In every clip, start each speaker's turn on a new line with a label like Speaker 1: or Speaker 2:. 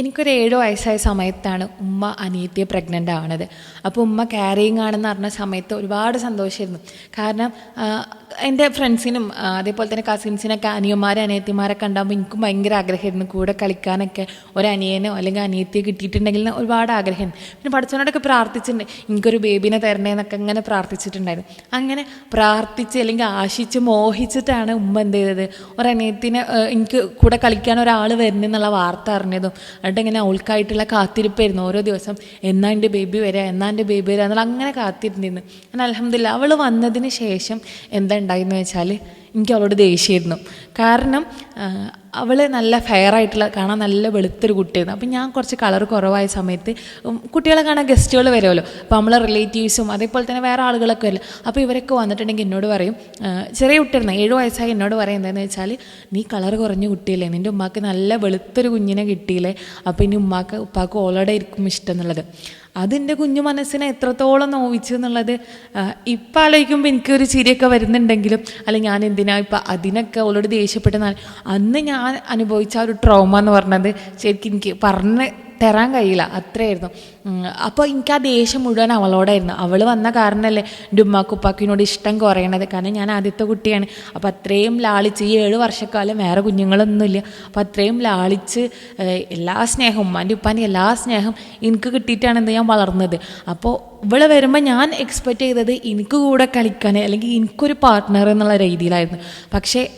Speaker 1: എനിക്കൊരു ഏഴ് വയസ്സായ സമയത്താണ് ഉമ്മ അനിയത്തിയെ പ്രഗ്നന്റ് ആവണത്. അപ്പോൾ ഉമ്മ ക്യാരിങ് ആണെന്ന് പറഞ്ഞ സമയത്ത് ഒരുപാട് സന്തോഷമായിരുന്നു കാരണം എന്റെ ഫ്രണ്ട്സിനും അതേപോലെ തന്നെ കസിൻസിനൊക്കെ അനിയന്മാരെ അനിയത്തിമാരൊക്കെ ഉണ്ടാകുമ്പോൾ എനിക്കും ഭയങ്കര ആഗ്രഹമായിരുന്നു. കൂടെ കളിക്കാനൊക്കെ ഒരു അല്ലെങ്കിൽ അനിയത്തിയെ കിട്ടിയിട്ടുണ്ടെങ്കിൽ ഒരുപാട് ആഗ്രഹമായിരുന്നു പിന്നെ പഠിച്ചവനോടൊക്കെ പ്രാർത്ഥിച്ചിട്ടുണ്ട്. എനിക്കൊരു ബേബിനെ തരണേ എന്നൊക്കെ അങ്ങനെ പ്രാർത്ഥിച്ചിട്ടുണ്ടായിരുന്നു. അങ്ങനെ പ്രാർത്ഥിച്ച് അല്ലെങ്കിൽ ആശിച്ച് മോഹിച്ചിട്ടാണ് ഉമ്മ എന്ത് ചെയ്തത്. ഒരു എനിക്ക് കൂടെ കളിക്കാൻ ഒരാൾ വരുന്നെന്നുള്ള വാർത്ത അറിഞ്ഞതും എന്നിട്ട് ഇങ്ങനെ ഉൾക്കായിട്ടുള്ള കാത്തിരിപ്പായിരുന്നു. ഓരോ ദിവസം എന്നാ എന്റെ ബേബി വരിക എന്നാ എന്റെ ബേബി വരിക എന്നുള്ള അങ്ങനെ കാത്തിരുന്നിരുന്നു. ഞാൻ അലഹമില്ല അവൾ വന്നതിന് ശേഷം എന്താ ഉണ്ടായെന്ന് വെച്ചാൽ എനിക്ക് അവളോട് ദേഷ്യമായിരുന്നു. കാരണം അവൾ നല്ല ഫെയർ ആയിട്ടുള്ള കാണാൻ നല്ല വെളുത്തൊരു കുട്ടിയായിരുന്നു. അപ്പം ഞാൻ കുറച്ച് കളർ കുറവായ സമയത്ത് കുട്ടികളെ കാണാൻ ഗസ്റ്റുകൾ വരുമല്ലോ. അപ്പോൾ നമ്മളെ റിലേറ്റീവ്സും അതേപോലെ തന്നെ വേറെ ആളുകളൊക്കെ വരില്ല. അപ്പോൾ ഇവരൊക്കെ വന്നിട്ടുണ്ടെങ്കിൽ എന്നോട് പറയും ചെറിയ കുട്ടിയായിരുന്നു ഏഴ് വയസ്സായി എന്നോട് പറയും എന്താണെന്ന് വെച്ചാൽ നീ കളർ കുറഞ്ഞ കുട്ടിയല്ലേ നിന്റെ ഉമ്മാക്ക് നല്ല വെളുത്തൊരു കുഞ്ഞിനെ കിട്ടിയില്ലേ. അപ്പോൾ ഇനി ഉമ്മാക്ക് ഉപ്പാക്ക് ഓളോടെ ഇരിക്കും ഇഷ്ടം എന്നുള്ളത്. അതെന്റെ കുഞ്ഞു മനസ്സിനെ എത്രത്തോളം നോവിച്ചു എന്നുള്ളത് ഇപ്പം ആലോചിക്കുമ്പോൾ എനിക്കൊരു ചിരിയൊക്കെ വരുന്നുണ്ടെങ്കിലും അല്ലെങ്കിൽ ഞാൻ എന്തിനാ ഇപ്പം അതിനൊക്കെ അവളോട് ദേഷ്യപ്പെട്ടെന്നാൽ അന്ന് ഞാൻ അനുഭവിച്ച ഒരു ട്രോമ എന്ന് പറഞ്ഞത് ശരിക്കും എനിക്ക് പറഞ്ഞ് തരാൻ കഴിയില്ല. അത്രയായിരുന്നു. അപ്പോൾ എനിക്ക് ആ ദേഷ്യം മുഴുവൻ അവളോടായിരുന്നു. അവൾ വന്ന കാരണമല്ലേ ഉമ്മാക്കും ഇഷ്ടം കുറയണത്. കാരണം ഞാൻ ആദ്യത്തെ കുട്ടിയാണ്. അപ്പോൾ അത്രയും ലാളിച്ച് ഈ ഏഴ് വർഷക്കാലം വേറെ കുഞ്ഞുങ്ങളൊന്നുമില്ല. അപ്പോൾ അത്രയും ലാളിച്ച് എല്ലാ സ്നേഹവും ഉമ്മാന്റെ ഉപ്പാന്റെ എല്ലാ സ്നേഹം എനിക്ക് കിട്ടിയിട്ടാണ് എന്ത് ഞാൻ വളർന്നത്. അപ്പോൾ ഇവൾ വരുമ്പോൾ ഞാൻ എക്സ്പെക്റ്റ് ചെയ്തത് എനിക്ക് കൂടെ കളിക്കാൻ അല്ലെങ്കിൽ എനിക്കൊരു പാർട്ട്ണർ എന്നുള്ള രീതിയിലായിരുന്നു. പക്ഷേ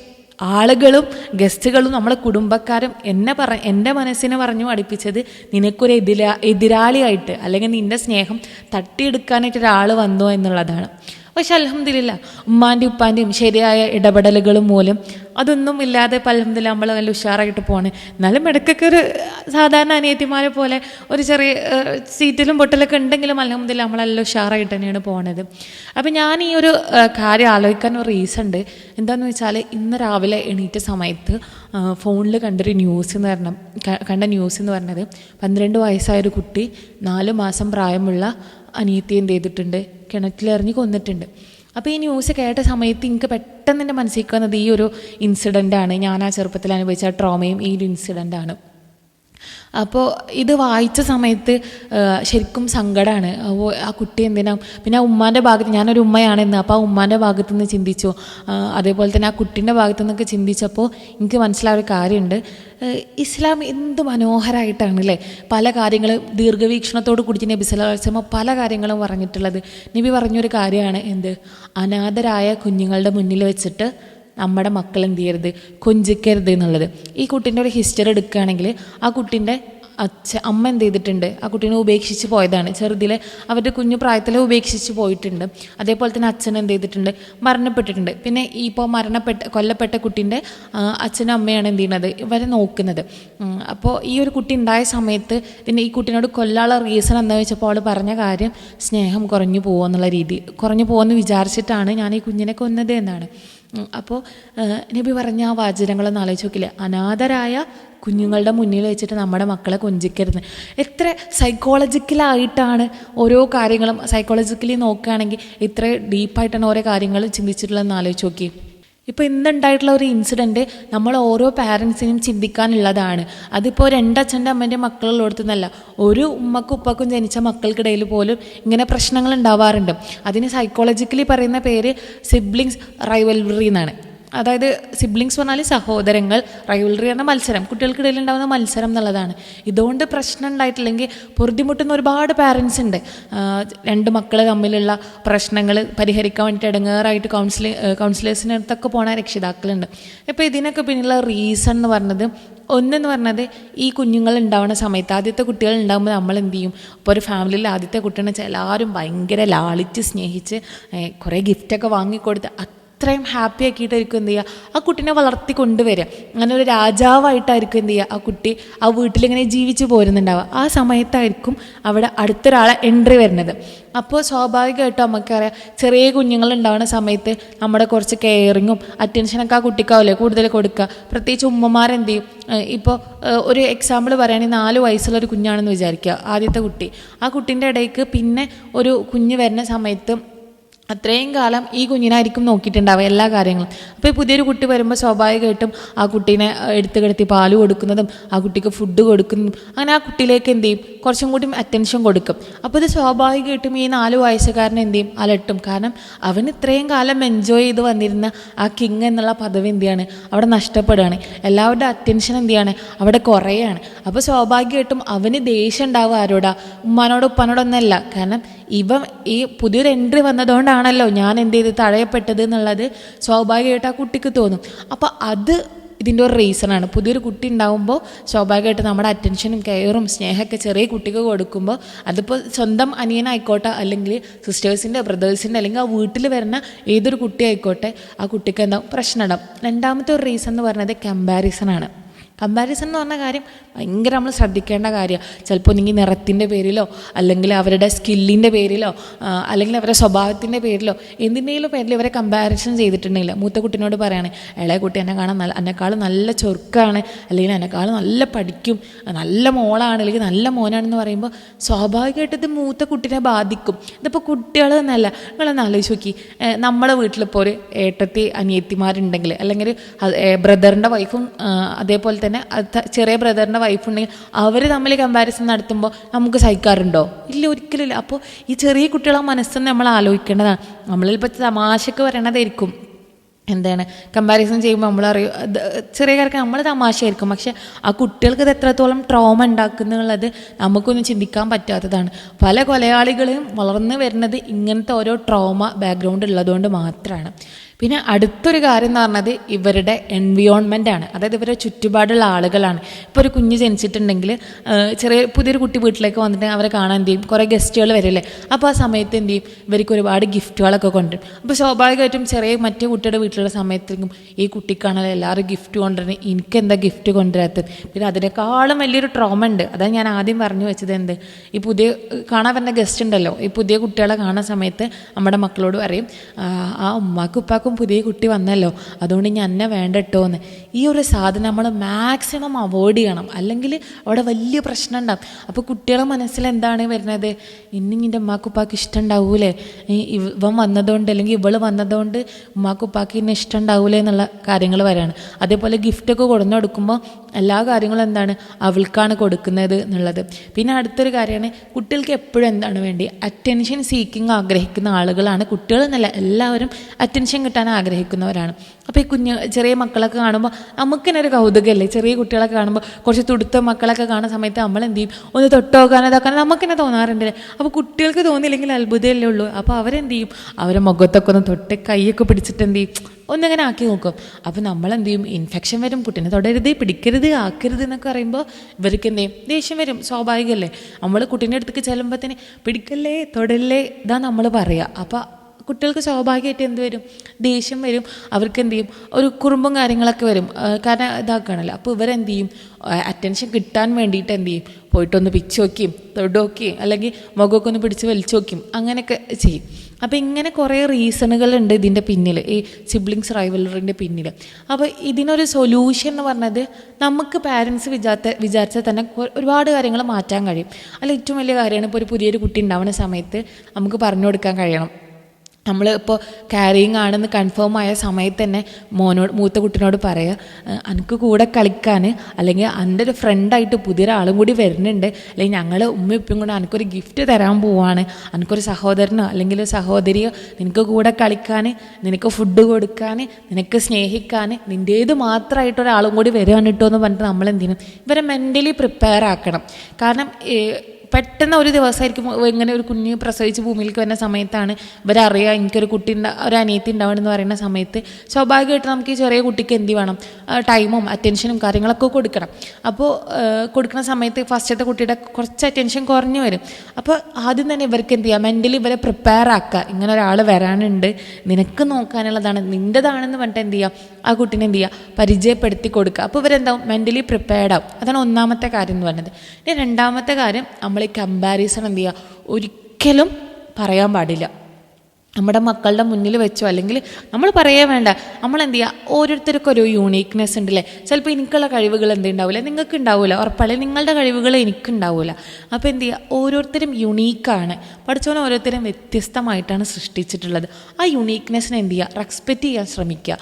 Speaker 1: ആളുകളും ഗസ്റ്റുകളും നമ്മളെ കുടുംബക്കാരും എന്നെ പറ എന്റെ മനസ്സിനെ പറഞ്ഞു പഠിപ്പിച്ചത് നിനക്കൊരു എതിരാ എതിരാളിയായിട്ട് അല്ലെങ്കിൽ നിന്റെ സ്നേഹം തട്ടിയെടുക്കാനായിട്ട് ഒരാൾ വന്നു എന്നുള്ളതാണ്. പക്ഷെ അലഹമില്ല ഉമ്മാന്റെ ഉപ്പാന്റെയും ശരിയായ ഇടപെടലുകളും മൂലം അതൊന്നും ഇല്ലാതെ ഇപ്പം അലഹമില്ല നമ്മൾ നല്ല ഉഷാറായിട്ട് പോകണേ എന്നാലും ഇടയ്ക്കൊക്കെ ഒരു സാധാരണ അനിയത്തിമാരെ പോലെ ഒരു ചെറിയ സീറ്റിലും പൊട്ടലൊക്കെ ഉണ്ടെങ്കിലും അലഹമില്ല നല്ല ഉഷാറായിട്ട് തന്നെയാണ് പോണത്. അപ്പം ഞാൻ ഈ ഒരു കാര്യം ആലോചിക്കാൻ ഒരു റീസൺ ഉണ്ട്. എന്താണെന്ന് വെച്ചാൽ ഇന്ന് രാവിലെ എണീറ്റ സമയത്ത് ഫോണിൽ കണ്ടൊരു ന്യൂസ് എന്ന് പറഞ്ഞ കണ്ട ന്യൂസ് എന്ന് പറഞ്ഞത് പന്ത്രണ്ട് വയസ്സായൊരു കുട്ടി നാല് മാസം പ്രായമുള്ള അനിയത്തി എന്ത് ചെയ്തിട്ടുണ്ട്? കിണറ്റിലെറിഞ്ഞ് കൊന്നിട്ടുണ്ട്. അപ്പോൾ ഈ ന്യൂസ് കേട്ട സമയത്ത് എനിക്ക് പെട്ടെന്ന് എന്റെ മനസ്സിലാക്കുന്നത് ഈ ഒരു ഇൻസിഡന്റാണ് ഞാൻ ആ ചെറുപ്പത്തിൽ അനുഭവിച്ച ട്രോമയും ഈ ഒരു ഇൻസിഡന്റാണ് അപ്പോൾ ഇത് വായിച്ച സമയത്ത് ശരിക്കും സങ്കടമാണ് അപ്പോൾ ആ കുട്ടി എന്തിനാ പിന്നെ ആ ഉമ്മാന്റെ ഭാഗത്ത് ഞാനൊരു ഉമ്മയാണെന്ന് അപ്പോൾ ആ ഉമ്മാന്റെ ഭാഗത്തു നിന്ന് ചിന്തിച്ചു അതേപോലെ തന്നെ ആ കുട്ടീന്റെ ഭാഗത്തു നിന്നൊക്കെ ചിന്തിച്ചപ്പോൾ എനിക്ക് മനസ്സിലായ ഒരു കാര്യമുണ്ട് ഇസ്ലാം എന്ത് മനോഹരമായിട്ടാണ് അല്ലേ പല കാര്യങ്ങളും ദീർഘവീക്ഷണത്തോട് കൂടി നബി സലാസ്ലമ പല കാര്യങ്ങളും പറഞ്ഞിട്ടുള്ളത്. നബി പറഞ്ഞൊരു കാര്യമാണ് എന്ത്? അനാഥരായ കുഞ്ഞുങ്ങളുടെ മുന്നിൽ വെച്ചിട്ട് നമ്മുടെ മക്കൾ എന്ത് ചെയ്യരുത്? കൊഞ്ചിക്കരുത് എന്നുള്ളത്. ഈ കുട്ടീന്റെ ഒരു ഹിസ്റ്ററി എടുക്കുകയാണെങ്കിൽ ആ കുട്ടീന്റെ അച്ഛ അമ്മ എന്ത് ചെയ്തിട്ടുണ്ട്? ആ കുട്ടീനെ ഉപേക്ഷിച്ച് പോയതാണ്. ചെറുതിലെ അവരുടെ കുഞ്ഞു പ്രായത്തിലെ ഉപേക്ഷിച്ച് പോയിട്ടുണ്ട്. അതേപോലെ തന്നെ അച്ഛൻ എന്ത് ചെയ്തിട്ടുണ്ട്? മരണപ്പെട്ടിട്ടുണ്ട്. പിന്നെ ഇപ്പോൾ മരണപ്പെട്ട കൊല്ലപ്പെട്ട കുട്ടീന്റെ അച്ഛനും അമ്മയാണ് എന്ത് ചെയ്യുന്നത്? ഇവരെ നോക്കുന്നത്. അപ്പോൾ ഈ ഒരു കുട്ടി ഉണ്ടായ സമയത്ത് പിന്നെ ഈ കുട്ടീനോട് കൊല്ലാനുള്ള റീസൺ എന്താ വെച്ചപ്പോൾ അവൾ പറഞ്ഞ കാര്യം സ്നേഹം കുറഞ്ഞു പോകുമെന്നുള്ള രീതി കുറഞ്ഞു പോകുമെന്ന് വിചാരിച്ചിട്ടാണ് ഞാൻ ഈ കുഞ്ഞിനെ കൊന്നത് എന്നാണ്. അപ്പോൾ നബി പറഞ്ഞ ആ വാചനങ്ങളൊന്നും ആലോചിച്ച് നോക്കില്ല? അനാഥരായ കുഞ്ഞുങ്ങളുടെ മുന്നിൽ വെച്ചിട്ട് നമ്മുടെ മക്കളെ കൊഞ്ചിക്കരുത്. എത്ര സൈക്കോളജിക്കലായിട്ടാണ് ഓരോ കാര്യങ്ങളും സൈക്കോളജിക്കലി നോക്കുകയാണെങ്കിൽ ഇത്ര ഡീപ്പായിട്ടാണ് ഓരോ കാര്യങ്ങൾ ചിന്തിച്ചിട്ടുള്ളതെന്ന് ആലോചിച്ച് നോക്കി ഇപ്പോൾ ഇന്നുണ്ടായിട്ടുള്ള ഒരു ഇൻസിഡന്റ് നമ്മൾ ഓരോ പാരൻസിനും ചിന്തിക്കാനുള്ളതാണ്. അതിപ്പോൾ രണ്ടച്ഛന്റെ അമ്മന്റെ മക്കളുള്ളടത്തുനിന്നല്ല ഒരു ഉമ്മക്കും ഉപ്പക്കും ജനിച്ച മക്കൾക്കിടയിൽ പോലും ഇങ്ങനെ പ്രശ്നങ്ങൾ ഉണ്ടാവാറുണ്ട്. അതിന് സൈക്കോളജിക്കലി പറയുന്ന പേര് സിബ്ലിങ്സ് റൈവൽറി എന്നാണ്. അതായത് സിബ്ലിങ്സ് പറഞ്ഞാൽ സഹോദരങ്ങൾ റൈവൽറി എന്ന മത്സരം കുട്ടികൾക്കിടയിൽ ഉണ്ടാകുന്ന മത്സരം എന്നുള്ളതാണ്. ഇതുകൊണ്ട് പ്രശ്നം ഉണ്ടായിട്ടില്ലെങ്കിൽ പൊറുതിമുട്ടുന്ന ഒരുപാട് പാരൻസ് ഉണ്ട്. രണ്ട് മക്കൾ തമ്മിലുള്ള പ്രശ്നങ്ങൾ പരിഹരിക്കാൻ വേണ്ടിയിട്ട് ഇടങ്ങേറായിട്ട് കൗൺസിലി കൗൺസിലേഴ്സിന്റെ അടുത്തൊക്കെ പോണ രക്ഷിതാക്കളുണ്ട്. ഇപ്പോൾ ഇതിനൊക്കെ പിന്നിലുള്ള റീസൺ എന്ന് പറഞ്ഞത് ഒന്നെന്ന് പറഞ്ഞത് ഈ കുഞ്ഞുങ്ങൾ ഉണ്ടാവുന്ന സമയത്ത് ആദ്യത്തെ കുട്ടികൾ ഉണ്ടാകുമ്പോൾ നമ്മൾ എന്ത് ചെയ്യും? ഇപ്പോൾ ഒരു ഫാമിലിയിൽ ആദ്യത്തെ കുട്ടീനെ എല്ലാവരും ഭയങ്കര ലാളിച്ച് സ്നേഹിച്ച് കുറേ ഗിഫ്റ്റൊക്കെ വാങ്ങിക്കൊടുത്ത് അത്രയും ഹാപ്പി ആക്കിയിട്ടായിരിക്കും എന്ത് ചെയ്യുക? ആ കുട്ടീനെ വളർത്തി കൊണ്ടുവരിക. അങ്ങനെ ഒരു രാജാവായിട്ടായിരിക്കും എന്ത് ചെയ്യുക? ആ കുട്ടി ആ വീട്ടിലിങ്ങനെ ജീവിച്ച് പോരുന്നുണ്ടാവുക. ആ സമയത്തായിരിക്കും അവിടെ അടുത്തൊരാളെ എൻട്രി വരുന്നത്. അപ്പോൾ സ്വാഭാവികമായിട്ടും നമുക്കറിയാം ചെറിയ കുഞ്ഞുങ്ങൾ ഉണ്ടാവുന്ന സമയത്ത് നമ്മുടെ കുറച്ച് കെയറിങ്ങും അറ്റൻഷനൊക്കെ ആ കുട്ടിക്കാവില്ലേ കൂടുതൽ കൊടുക്കുക. പ്രത്യേകിച്ച് ഉമ്മമാരെന്ത് ചെയ്യും? ഇപ്പോൾ ഒരു എക്സാമ്പിൾ പറയുകയാണെങ്കിൽ നാല് വയസ്സുള്ള ഒരു കുഞ്ഞാണെന്ന് വിചാരിക്കുക ആദ്യത്തെ കുട്ടി. ആ കുട്ടീന്റെ ഇടയ്ക്ക് പിന്നെ ഒരു കുഞ്ഞ് വരുന്ന സമയത്ത് അത്രയും കാലം ഈ കുഞ്ഞിനായിരിക്കും നോക്കിയിട്ടുണ്ടാവുക എല്ലാ കാര്യങ്ങളും. അപ്പോൾ പുതിയൊരു കുട്ടി വരുമ്പോൾ സ്വാഭാവികമായിട്ടും ആ കുട്ടീനെ എടുത്ത് കിടത്തി പാൽ കൊടുക്കുന്നതും ആ കുട്ടിക്ക് ഫുഡ് കൊടുക്കുന്നതും അങ്ങനെ ആ കുട്ടിയിലേക്ക് എന്ത് ചെയ്യും? കുറച്ചും കൂടി അറ്റൻഷൻ കൊടുക്കും. അപ്പോൾ ഇത് സ്വാഭാവികമായിട്ടും ഈ നാല് വയസ്സുകാരൻ എന്ത് ചെയ്യും? അലട്ടും. കാരണം അവൻ ഇത്രയും കാലം എൻജോയ് ചെയ്ത് വന്നിരുന്ന ആ കിങ് എന്നുള്ള പദവി എന്ത് ചെയ്യാണ്? അവിടെ നഷ്ടപ്പെടുകയാണ്. എല്ലാവരുടെ അറ്റൻഷൻ എന്ത് അവിടെ കുറയാണ് അപ്പോൾ സ്വാഭാവികമായിട്ടും അവന് ദേഷ്യം ഉണ്ടാവുക ആരോടാ? ഉമ്മാനോട് ഉപ്പാനോടൊന്നല്ല കാരണം ഇവ ഈ പുതിയൊരു എൻട്രി വന്നതുകൊണ്ടാണല്ലോ ഞാൻ എന്ത് ചെയ്ത് തഴയപ്പെട്ടത് എന്നുള്ളത് സ്വാഭാവികമായിട്ട് ആ കുട്ടിക്ക് തോന്നും. അപ്പോൾ അത് ഇതിന്റെ ഒരു റീസണാണ് പുതിയൊരു കുട്ടി ഉണ്ടാകുമ്പോൾ സ്വാഭാവികമായിട്ട് നമ്മുടെ അറ്റൻഷനും കെയറും സ്നേഹമൊക്കെ ചെറിയ കുട്ടിക്ക് കൊടുക്കുമ്പോൾ അതിപ്പോൾ സ്വന്തം അനിയനായിക്കോട്ടെ അല്ലെങ്കിൽ സിസ്റ്റേഴ്സിന്റെ ബ്രദേഴ്സിന്റെ അല്ലെങ്കിൽ ആ വീട്ടിൽ വരുന്ന ഏതൊരു കുട്ടി ആയിക്കോട്ടെ ആ കുട്ടിക്ക് എന്താ പ്രശ്നം ഉണ്ടാവും. രണ്ടാമത്തെ ഒരു റീസൺ എന്ന് പറയുന്നത് കമ്പാരിസൺ ആണ്. കമ്പാരിസൺ എന്ന് പറഞ്ഞ കാര്യം ഭയങ്കര നമ്മൾ ശ്രദ്ധിക്കേണ്ട കാര്യമാണ് ചിലപ്പോൾ നിങ്ങൾ നിറത്തിന്റെ പേരിലോ അല്ലെങ്കിൽ അവരുടെ സ്കില്ലിന്റെ പേരിലോ അല്ലെങ്കിൽ അവരുടെ സ്വഭാവത്തിന്റെ പേരിലോ എന്തിന്റെയും പേരിൽ ഇവരെ കമ്പാരിസൺ ചെയ്തിട്ടുണ്ടെങ്കിൽ മൂത്ത കുട്ടീനോട് പറയാണ് ഇളയ കുട്ടി എന്നെ കാണാൻ നല്ല എന്നെക്കാൾ നല്ല ചൊറുക്കാണ് അല്ലെങ്കിൽ എന്നെക്കാൾ നല്ല പഠിക്കും നല്ല മോളാണ് അല്ലെങ്കിൽ നല്ല മോനാണെന്ന് പറയുമ്പോൾ സ്വാഭാവികമായിട്ട് ഇത് മൂത്ത കുട്ടീനെ ബാധിക്കും. ഇതിപ്പോൾ കുട്ടികൾ എന്നല്ല നിങ്ങളൊന്ന് ആലോചിച്ച് നോക്കി. നമ്മുടെ വീട്ടിലിപ്പോൾ ഒരു ഏട്ടത്തി അനിയത്തിമാരുണ്ടെങ്കിൽ അല്ലെങ്കിൽ ബ്രദറിന്റെ വൈഫും അതേപോലെ തന്നെ ചെറിയ ബ്രദറിന്റെ വൈഫ് ഉണ്ടെങ്കിൽ അവർ തമ്മിൽ കമ്പാരിസൺ നടത്തുമ്പോൾ നമുക്ക് സഹിക്കാറുണ്ടോ? ഇല്ല ഒരിക്കലില്ല അപ്പോൾ ഈ ചെറിയ കുട്ടികളെ മനസ്സെന്ന് നമ്മൾ ആലോചിക്കേണ്ടതാണ് നമ്മളിപ്പോൾ തമാശക്ക് പറയണതായിരിക്കും. എന്താണ്? കമ്പാരിസൺ ചെയ്യുമ്പോൾ നമ്മൾ അറിയും ചെറിയ കാര്യം നമ്മൾ തമാശയായിരിക്കും. പക്ഷെ ആ കുട്ടികൾക്ക് ഇത് എത്രത്തോളം ട്രോമ ഉണ്ടാക്കുന്നുള്ളത് നമുക്കൊന്നും ചിന്തിക്കാൻ പറ്റാത്തതാണ്. പല കൊലയാളികളും വളർന്നു വരുന്നത് ഇങ്ങനത്തെ ഓരോ ട്രോമ ബാക്ക്ഗ്രൗണ്ട് ഉള്ളതുകൊണ്ട് മാത്രമാണ് പിന്നെ അടുത്തൊരു കാര്യം എന്ന് പറഞ്ഞത് ഇവരുടെ എൻവിയോൺമെന്റ് ആണ്. അതായത് ഇവരുടെ ചുറ്റുപാടുള്ള ആളുകളാണ്. ഇപ്പോൾ ഒരു കുഞ്ഞ് ജനിച്ചിട്ടുണ്ടെങ്കിൽ ചെറിയ പുതിയൊരു കുട്ടി വീട്ടിലേക്ക് വന്നിട്ട് അവരെ കാണാൻ എന്ത് ചെയ്യും? കുറേ ഗസ്റ്റുകൾ വരില്ലേ? അപ്പോൾ ആ സമയത്ത് എന്ത് ചെയ്യും? ഇവർക്ക് ഒരുപാട് ഗിഫ്റ്റുകളൊക്കെ കൊണ്ടുവരും. അപ്പോൾ സ്വാഭാവികമായിട്ടും ചെറിയ മറ്റേ കുട്ടിയുടെ വീട്ടിലുള്ള സമയത്തേക്കും ഈ കുട്ടിക്കാണല്ലോ എല്ലാവരും ഗിഫ്റ്റ് കൊണ്ടുവരുന്നത് എനിക്ക് എന്താ ഗിഫ്റ്റ് കൊണ്ടുവരാത്തത്? പിന്നെ അതിനേക്കാളും വലിയൊരു ട്രോമ ഉണ്ട്. അതാണ് ഞാൻ ആദ്യം പറഞ്ഞു വെച്ചത് എന്ത്? ഈ പുതിയ കാണാൻ വരുന്ന ഗസ്റ്റ് ഉണ്ടല്ലോ. ഈ പുതിയ കുട്ടികളെ കാണുന്ന സമയത്ത് നമ്മുടെ മക്കളോട് പറയും "ആ, ആ ഉമ്മാക്കും ഉപ്പാക്കും പുതിയ കുട്ടി വന്നല്ലോ. അതുകൊണ്ട് ഞാൻ എന്നെ വേണ്ട കേട്ടോ എന്ന് ഈ ഒരു സാധനം നമ്മൾ മാക്സിമം അവോയ്ഡ് ചെയ്യണം. അല്ലെങ്കിൽ അവിടെ വലിയ പ്രശ്നം ഉണ്ടാകും അപ്പോൾ കുട്ടികളുടെ മനസ്സിൽ എന്താണ് വരുന്നത്? ഇനി ഉമ്മാക്കുപ്പാക്ക് ഉമ്മാക്കും ഇഷ്ടം ഉണ്ടാവൂലേ? ഇവൻ വന്നതുകൊണ്ട് അല്ലെങ്കിൽ ഇവൾ വന്നതുകൊണ്ട് ഉമ്മാക്കുപ്പാക്ക് ഇന്നെ ഇഷ്ടം ഉണ്ടാവൂലേ എന്നുള്ള കാര്യങ്ങൾ വരാണ്. അതേപോലെ ഗിഫ്റ്റൊക്കെ കൊടുന്നു കൊടുക്കുമ്പോൾ എല്ലാ കാര്യങ്ങളും എന്താണ്? അവൾക്കാണ് കൊടുക്കുന്നത് എന്നുള്ളത്. പിന്നെ അടുത്തൊരു കാര്യമാണ് കുട്ടികൾക്ക് എപ്പോഴും എന്താണ് വേണ്ടി? അറ്റൻഷൻ സീക്കിങ് ആഗ്രഹിക്കുന്ന ആളുകളാണ് കുട്ടികൾ എന്നല്ല എല്ലാവരും അറ്റൻഷൻ കിട്ടാൻ ആഗ്രഹിക്കുന്നവരാണ്. അപ്പോൾ ഈ കുഞ്ഞ് ചെറിയ മക്കളൊക്കെ കാണുമ്പോൾ നമുക്ക് തന്നെ ഒരു കൗതുകമല്ലേ ചെറിയ കുട്ടികളൊക്കെ കാണുമ്പോൾ കുറച്ച് തുടുത്ത മക്കളൊക്കെ കാണുന്ന സമയത്ത് നമ്മൾ എന്ത് ചെയ്യും ഒന്ന് തൊട്ടോക്കാനോ ഇതാക്കാൻ നമുക്ക് തന്നെ തോന്നാറുണ്ടല്ലേ? അപ്പോൾ കുട്ടികൾക്ക് തോന്നിയില്ലെങ്കിൽ അത്ഭുതമല്ലേ ഉള്ളൂ. അപ്പോൾ അവരെന്ത് ചെയ്യും അവരെ മുഖത്തൊക്കെ ഒന്ന് തൊട്ട് കൈയൊക്കെ പിടിച്ചിട്ട് എന്ത് ചെയ്യും ഒന്നിങ്ങനെ ആക്കി നോക്കും. അപ്പോൾ നമ്മൾ എന്ത് ചെയ്യും ഇൻഫെക്ഷൻ വരും കുട്ടീനെ തൊടരുത് പിടിക്കരുത് ആക്കരുത് എന്നൊക്കെ പറയുമ്പോൾ ഇവർക്ക് എന്ത് ചെയ്യും ദേഷ്യം വരും സ്വാഭാവികമല്ലേ നമ്മൾ കുട്ടീന്റെ അടുത്തേക്ക് ചെല്ലുമ്പോഴത്തേന് പിടിക്കല്ലേ തൊടല്ലേ? ഇതാ നമ്മൾ പറയുക അപ്പോൾ കുട്ടികൾക്ക് സ്വാഭാവികമായിട്ട് എന്ത് വരും? ദേഷ്യം വരും. അവർക്ക് എന്ത് ചെയ്യും? ഒരു കുറുമ്പും കാര്യങ്ങളൊക്കെ വരും. കാരണം ഇതാക്കുകയാണല്ലോ. അപ്പോൾ ഇവരെന്ത് ചെയ്യും? അറ്റൻഷൻ കിട്ടാൻ വേണ്ടിയിട്ട് എന്ത് ചെയ്യും? പോയിട്ടൊന്ന് പിച്ച് നോക്കിയും തൊട്ട് നോക്കിയും അല്ലെങ്കിൽ മുഖമൊക്കെ ഒന്ന് പിടിച്ച് വലിച്ചു നോക്കിയും അങ്ങനെയൊക്കെ ചെയ്യും. അപ്പോൾ ഇങ്ങനെ കുറേ റീസണുകളുണ്ട് ഇതിന്റെ പിന്നിൽ. ഈ സിബ്ലിങ്സ് റൈവലറിന്റെ പിന്നിൽ. അപ്പോൾ ഇതിനൊരു സൊല്യൂഷൻ എന്ന് പറഞ്ഞത് നമുക്ക് പാരൻസ് വിചാരിച്ച വിചാരിച്ചാൽ തന്നെ ഒരുപാട് കാര്യങ്ങൾ മാറ്റാൻ കഴിയും. അല്ല ഏറ്റവും വലിയ കാര്യമാണ് ഇപ്പോൾ ഒരു പുതിയൊരു കുട്ടി ഉണ്ടാവുന്ന സമയത്ത് നമുക്ക് പറഞ്ഞു കൊടുക്കാൻ കഴിയണം. നമ്മൾ ഇപ്പോൾ ക്യാരിങ് ആണെന്ന് കൺഫേം ആയ സമയത്ത് തന്നെ മോനോട് മൂത്ത കുട്ടിനോട് പറയുക എനിക്ക് കൂടെ കളിക്കാൻ അല്ലെങ്കിൽ എന്റെ ഒരു ഫ്രണ്ടായിട്ട് പുതിയൊരാളും കൂടി വരുന്നുണ്ട്. അല്ലെങ്കിൽ ഞങ്ങൾ ഉമ്മ ഇപ്പം കൂടെ എനിക്കൊരു ഗിഫ്റ്റ് തരാൻ പോവാണ്. എനിക്കൊരു സഹോദരനോ അല്ലെങ്കിൽ ഒരു സഹോദരിയോ നിനക്ക് കൂടെ കളിക്കാൻ നിനക്ക് ഫുഡ് കൊടുക്കാൻ നിനക്ക് സ്നേഹിക്കാൻ നിന്റേത് മാത്രമായിട്ട് ഒരാളും കൂടി വരുവാൻ കിട്ടുമെന്ന് പറഞ്ഞിട്ട് നമ്മൾ എന്ത് ചെയ്യണം? ഇവരെ മെന്റലി പ്രിപ്പയർ ആക്കണം. കാരണം പെട്ടെന്ന് ഒരു ദിവസമായിരിക്കും ഇങ്ങനെ ഒരു കുഞ്ഞ് പ്രസവിച്ച് ഭൂമിയിലേക്ക് വരുന്ന സമയത്താണ് ഇവരറിയുക എനിക്കൊരു കുട്ടി ഒരു അനിയത്തി ഉണ്ടാവണം എന്ന് പറയുന്ന സമയത്ത് സ്വാഭാവികമായിട്ട് നമുക്ക് ഈ ചെറിയ കുട്ടിക്ക് എന്ത് വേണം ടൈമും അറ്റൻഷനും കാര്യങ്ങളൊക്കെ കൊടുക്കണം. അപ്പോൾ കൊടുക്കുന്ന സമയത്ത് ഫസ്റ്റത്തെ കുട്ടിയുടെ കുറച്ച് അറ്റൻഷൻ കുറഞ്ഞു വരും. അപ്പോൾ ആദ്യം തന്നെ ഇവർക്ക് എന്ത് ചെയ്യുക മെന്റലി ഇവരെ പ്രിപ്പയർ ആക്കുക. ഇങ്ങനെ ഒരാൾ വരാനുണ്ട്. നിനക്ക് നോക്കാനുള്ളതാണ്. നിന്റെതാണെന്ന് പറഞ്ഞിട്ട് എന്ത് ചെയ്യുക ആ കുട്ടീനെ എന്ത് ചെയ്യുക പരിചയപ്പെടുത്തി കൊടുക്കുക. അപ്പോൾ ഇവരെന്താവും? മെന്റലി പ്രിപ്പയർഡ് ആവും. അതാണ് ഒന്നാമത്തെ കാര്യം എന്ന് പറയുന്നത് ഇനി രണ്ടാമത്തെ കാര്യം നമ്മൾ ഈ കമ്പാരിസൺ എന്ത് ചെയ്യുക ഒരിക്കലും പറയാൻ പാടില്ല. നമ്മുടെ മക്കളുടെ മുന്നിൽ വെച്ചോ അല്ലെങ്കിൽ നമ്മൾ പറയേ വേണ്ട. നമ്മൾ എന്ത് ചെയ്യുക ഓരോരുത്തർക്കും ഒരു യൂണീക്നെസ് ഉണ്ടല്ലേ? ചിലപ്പോൾ എനിക്കുള്ള കഴിവുകൾ എന്തുണ്ടാവില്ല നിങ്ങൾക്ക് ഉണ്ടാവില്ല ഉറപ്പല്ല നിങ്ങളുടെ കഴിവുകൾ എനിക്കുണ്ടാവില്ല അപ്പോൾ എന്ത് ചെയ്യുക ഓരോരുത്തരും യുണീക്കാണ് പഠിച്ചവനെ ഓരോരുത്തരും വ്യത്യസ്തമായിട്ടാണ് സൃഷ്ടിച്ചിട്ടുള്ളത്. ആ യുണീക്നെസ്സിനെ എന്ത് ചെയ്യുക റെസ്പെക്റ്റ് ചെയ്യാൻ ശ്രമിക്കുക.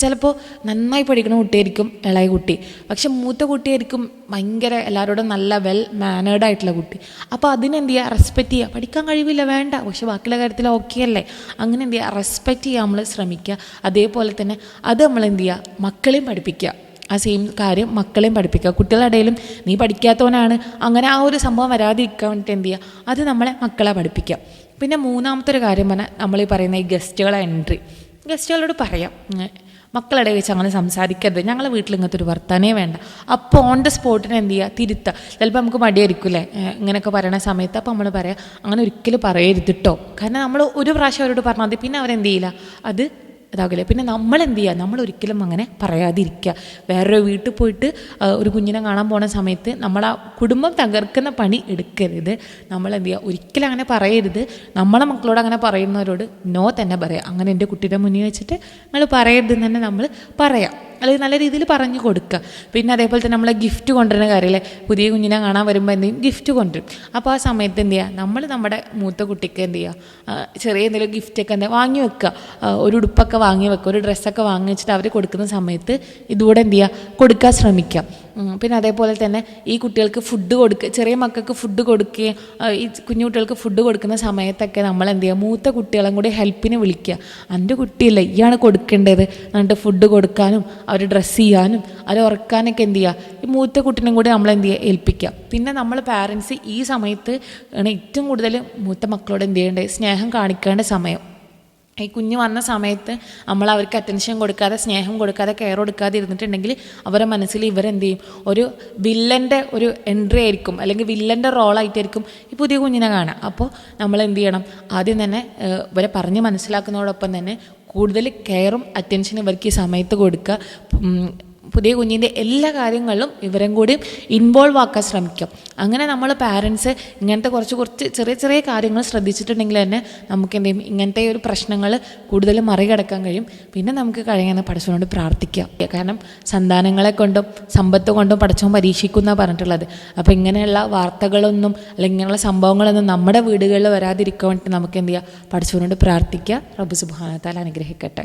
Speaker 1: ചിലപ്പോൾ നന്നായി പഠിക്കുന്ന കുട്ടിയായിരിക്കും ഇളയ കുട്ടി. പക്ഷെ മൂത്ത കുട്ടിയായിരിക്കും ഭയങ്കര എല്ലാവരോടും നല്ല വെൽ മാനേർഡ് ആയിട്ടുള്ള കുട്ടി. അപ്പോൾ അതിനെന്ത് ചെയ്യുക റെസ്പെക്റ്റ് ചെയ്യുക പഠിക്കാൻ കഴിവില്ല വേണ്ട. പക്ഷെ ബാക്കിയുള്ള കാര്യത്തിൽ ഓക്കെ അല്ലേ? അങ്ങനെ എന്ത് ചെയ്യുക റെസ്പെക്റ്റ് ചെയ്യാൻ നമ്മൾ ശ്രമിക്കുക. അതേപോലെ തന്നെ അത് നമ്മൾ എന്ത് ചെയ്യുക മക്കളെയും പഠിപ്പിക്കുക. ആ സെയിം കാര്യം മക്കളെയും പഠിപ്പിക്കുക. കുട്ടികളുടെ ഇടയിലും നീ പഠിക്കാത്തവനാണ്. അങ്ങനെ ആ ഒരു സംഭവം വരാതിരിക്കാൻ വേണ്ടിയിട്ട് എന്ത് ചെയ്യുക? അത് നമ്മളെ മക്കളെ പഠിപ്പിക്കുക. പിന്നെ മൂന്നാമത്തെ ഒരു കാര്യം പറഞ്ഞാൽ നമ്മൾ ഈ പറയുന്ന ഈ ഗസ്റ്റുകളെ എൻട്രി ഗസ്റ്റുകളോട് പറയാം. മക്കളുടെ വെച്ച് അങ്ങനെ സംസാരിക്കരുത്. ഞങ്ങളെ വീട്ടിൽ ഇങ്ങനത്തെ ഒരു വർത്താനേ വേണ്ട. അപ്പോൾ ഓൺ ദ സ്പോട്ടിന് എന്ത് ചെയ്യുക തിരുത്തുക ചിലപ്പോൾ നമുക്ക് മടിയായിരിക്കില്ലേ? ഇങ്ങനെയൊക്കെ പറയണ സമയത്ത് അപ്പോൾ നമ്മൾ പറയാം അങ്ങനെ ഒരിക്കലും പറയരുത് കേട്ടോ കാരണം നമ്മൾ ഒരു പ്രാവശ്യം അവരോട് പറഞ്ഞാൽ മതി. പിന്നെ അവരെന്ത് ചെയ്യില്ല? അത് ഇതാകില്ല. പിന്നെ നമ്മൾ എന്ത് ചെയ്യുക നമ്മൾ ഒരിക്കലും അങ്ങനെ പറയാതിരിക്കുക വേറൊരു വീട്ടിൽ പോയിട്ട് ഒരു കുഞ്ഞിനെ കാണാൻ പോണ സമയത്ത് നമ്മൾ ആ കുടുംബം തകർക്കുന്ന പണി എടുക്കരുത്. നമ്മൾ എന്ത് ചെയ്യുക ഒരിക്കലും അങ്ങനെ പറയരുത്. നമ്മളെ മക്കളോട് അങ്ങനെ പറയുന്നവരോട് നോ തന്നെ പറയാം. അങ്ങനെ എന്റെ കുട്ടിയുടെ മുന്നിൽ വെച്ചിട്ട് നിങ്ങൾ പറയരുത് തന്നെ നമ്മൾ പറയാം. അല്ലെങ്കിൽ നല്ല രീതിയിൽ പറഞ്ഞു കൊടുക്കുക പിന്നെ അതേപോലെ തന്നെ നമ്മളെ ഗിഫ്റ്റ് കൊണ്ടുവരുന്ന കാര്യമില്ല? പുതിയ കുഞ്ഞിനെ കാണാൻ വരുമ്പോൾ എന്തെങ്കിലും ഗിഫ്റ്റ് കൊണ്ടുവരും. അപ്പോൾ ആ സമയത്ത് എന്ത് ചെയ്യുക നമ്മൾ നമ്മുടെ മൂത്ത കുട്ടിക്ക് എന്ത് ചെയ്യുക ചെറിയ എന്തെങ്കിലും ഗിഫ്റ്റൊക്കെ എന്താ വാങ്ങി വെക്കുക ഒരു ഉടുപ്പൊക്കെ വാങ്ങി വെക്കുക ഒരു ഡ്രസ്സൊക്കെ വാങ്ങി വെച്ചിട്ട് അവർ കൊടുക്കുന്ന സമയത്ത് ഇതുകൂടെ എന്ത് ചെയ്യുക കൊടുക്കാൻ ശ്രമിക്കാം. പിന്നെ അതേപോലെ തന്നെ ഈ കുട്ടികൾക്ക് ഫുഡ് കൊടുക്കുക ചെറിയ മക്കൾക്ക് ഫുഡ് കൊടുക്കുകയും ഈ കുഞ്ഞു കുട്ടികൾക്ക് ഫുഡ് കൊടുക്കുന്ന സമയത്തൊക്കെ നമ്മൾ എന്ത് ചെയ്യുക മൂത്ത കുട്ടികളും കൂടി ഹെൽപ്പിന് വിളിക്കുക. എന്റെ കുട്ടിയില്ല ഇയാണ് കൊടുക്കേണ്ടത്. എന്നിട്ട് ഫുഡ് കൊടുക്കാനും അവർ ഡ്രസ്സ് ചെയ്യാനും അവർ ഉറക്കാനൊക്കെ എന്ത് ചെയ്യുക ഈ മൂത്ത കുട്ടീനും കൂടി നമ്മൾ എന്ത് ചെയ്യുക ഏൽപ്പിക്കുക പിന്നെ നമ്മൾ പാരൻസ് ഈ സമയത്ത് ആണ് ഏറ്റവും കൂടുതൽ മൂത്ത മക്കളോട് എന്ത് ചെയ്യേണ്ടത്? സ്നേഹം കാണിക്കേണ്ട സമയം. ഈ കുഞ്ഞ് വന്ന സമയത്ത് നമ്മൾ അവർക്ക് അറ്റൻഷൻ കൊടുക്കാതെ സ്നേഹം കൊടുക്കാതെ കെയർ കൊടുക്കാതെ ഇരുന്നിട്ടുണ്ടെങ്കിൽ അവരുടെ മനസ്സിൽ ഇവരെന്ത് ചെയ്യും? ഒരു വില്ലന്റെ ഒരു എൻട്രി ആയിരിക്കും. അല്ലെങ്കിൽ വില്ലന്റെ റോളായിട്ടായിരിക്കും ഈ പുതിയ കുഞ്ഞിനെ കാണുക. അപ്പോൾ നമ്മൾ എന്ത് ചെയ്യണം? ആദ്യം തന്നെ ഇവരെ പറഞ്ഞ് മനസ്സിലാക്കുന്നതോടൊപ്പം തന്നെ കൂടുതൽ കെയറും അറ്റൻഷനും ഇവർക്ക് ഈ സമയത്ത് കൊടുക്കുക. പുതിയ കുഞ്ഞിന്റെ എല്ലാ കാര്യങ്ങളിലും ഇവരും കൂടി ഇൻവോൾവ് ആക്കാൻ ശ്രമിക്കും. അങ്ങനെ നമ്മൾ പാരൻസ് ഇങ്ങനത്തെ കുറച്ച് കുറച്ച് ചെറിയ ചെറിയ കാര്യങ്ങൾ ശ്രദ്ധിച്ചിട്ടുണ്ടെങ്കിൽ തന്നെ നമുക്ക് എന്ത് ചെയ്യും ഇങ്ങനത്തെ ഒരു പ്രശ്നങ്ങൾ കൂടുതൽ മറികടക്കാൻ കഴിയും. പിന്നെ നമുക്ക് കഴിയുന്ന പഠിച്ചവനോട് പ്രാർത്ഥിക്കാം. കാരണം സന്താനങ്ങളെ കൊണ്ടും സമ്പത്ത് കൊണ്ടും പഠിച്ചവൻ പരീക്ഷിക്കുന്ന പറഞ്ഞിട്ടുള്ളത്. അപ്പോൾ ഇങ്ങനെയുള്ള വാർത്തകളൊന്നും അല്ലെങ്കിൽ ഇങ്ങനെയുള്ള സംഭവങ്ങളൊന്നും നമ്മുടെ വീടുകളിൽ വരാതിരിക്കാൻ വേണ്ടി നമുക്ക് എന്ത് ചെയ്യാം പഠിച്ചവനോട് പ്രാർത്ഥിക്കുക റബ്ബ് സുബാനത്താൽ അനുഗ്രഹിക്കട്ടെ.